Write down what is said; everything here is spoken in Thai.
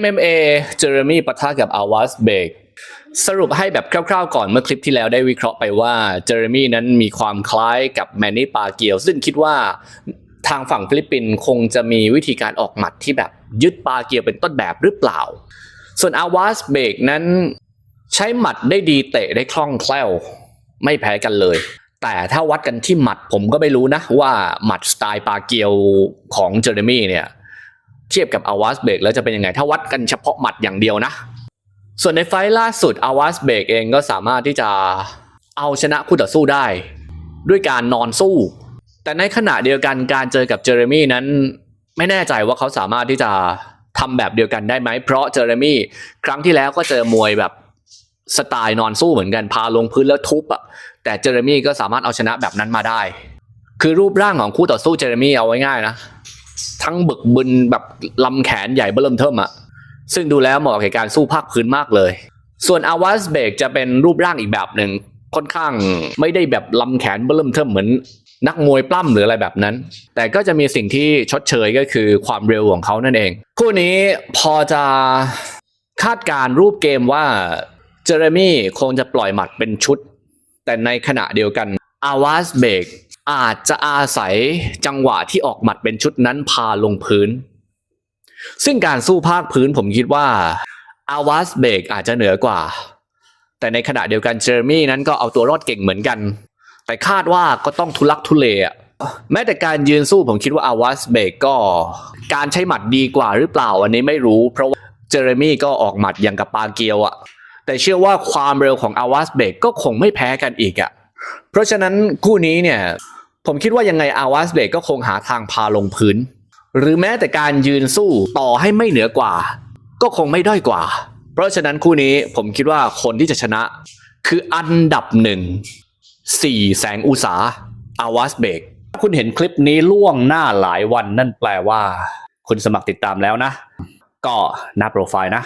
MMA เจอร์มี่ปะทะกับอาวาสเบกสรุปให้แบบคร่าวๆก่อนเมื่อคลิปที่แล้วได้วิเคราะห์ไปว่าเจอร์มี่นั้นมีความคล้ายกับแมนนี่ปาเกียว ซึ่งคิดว่าทางฝั่งฟิลิปปินส์คงจะมีวิธีการออกหมัดที่แบบยึดปาเกียวเป็นต้นแบบหรือเปล่า ส่วนอาวาสเบกนั้นใช้หมัดได้ดีเตะได้คล่องแคล่ว ไม่แพ้กันเลย แต่ถ้าวัดกันที่หมัดผมก็ไม่รู้นะว่าหมัดสไตล์ปาเกียวของเจอร์มี่เนี่ย เทียบกับอาวาสเบกแล้วจะเป็นยังไง ถ้าวัดกันเฉพาะหมัดอย่างเดียวนะ ส่วนในไฟล์ล่าสุดอาวาสเบกเองก็สามารถที่จะเอาชนะคู่ต่อสู้ได้ ด้วยการนอนสู้ แต่ในขณะเดียวกันการเจอกับเจอร์มี่นั้น ไม่แน่ใจว่าเขาสามารถที่จะทำแบบเดียวกันได้ไหม เพราะเจอร์มี่ครั้งที่แล้วก็เจอมวยแบบสไตล์นอนสู้เหมือนกันพาลงพื้นแล้วทุบอะแต่เจอร์มี่ก็สามารถเอาชนะแบบนั้นมาได้ คือรูปร่างของคู่ต่อสู้เจอร์มี่เอาไว้ง่ายนะ ทั้งบึกบึนแบบลำแขนใหญ่เบิ่มเทิมอะซึ่งดูแล้วเหมาะกับการสู้ภาคพื้นมากเลย ส่วนอาวาสเบกจะเป็นรูปร่างอีกแบบหนึ่งค่อนข้างไม่ได้แบบลำแขนเบิ่มเทิมเหมือนนักมวยปล้ำหรืออะไรแบบนั้น แต่ก็จะมีสิ่งที่ชดเชยก็คือความเร็วของเขานั่นเอง คู่นี้พอจะคาดการรูปเกมว่าเจอร์มี่คงจะปล่อยหมัดเป็นชุด แต่ในขณะเดียวกันอาวาสเบก อาจจะอาศัยจังหวะที่ออกหมัดเป็นชุดนั้นพาลงพื้น ซึ่งการสู้ภาคพื้นผมคิดว่าอาวาสเบกอาจจะเหนือกว่า แต่ในขณะเดียวกันเจอร์มี่นั้นก็เอาตัวรอดเก่งเหมือนกัน แต่คาดว่าก็ต้องทุลักทุเลอะแม้แต่การยืนสู้ผมคิดว่าอาวาสเบกก็ การใช้หมัดดีกว่าหรือเปล่าอันนี้ไม่รู้ เพราะว่าเจอร์มี่ก็ออกหมัดอย่างกับปาเกียวอะแต่เชื่อว่าความเร็วของอาวาสเบกก็คงไม่แพ้กันอีกอะเพราะฉะนั้นคู่นี้เนี่ย ผมคิดว่ายังไงอาวาสเบกก็คงหาทางพาลงพื้น หรือแม้แต่การยืนสู้ต่อให้ไม่เหนือกว่า ก็คงไม่ด้อยกว่า เพราะฉะนั้นคู่นี้ผมคิดว่าคนที่จะชนะ คืออันดับหนึ่งสี่แสงอุสาอาวาสเบกถ้าคุณเห็นคลิปนี้ล่วงหน้าหลายวันนั่นแปลว่า คุณสมัครติดตามแล้วนะ ก็หน้าโปรไฟล์นะ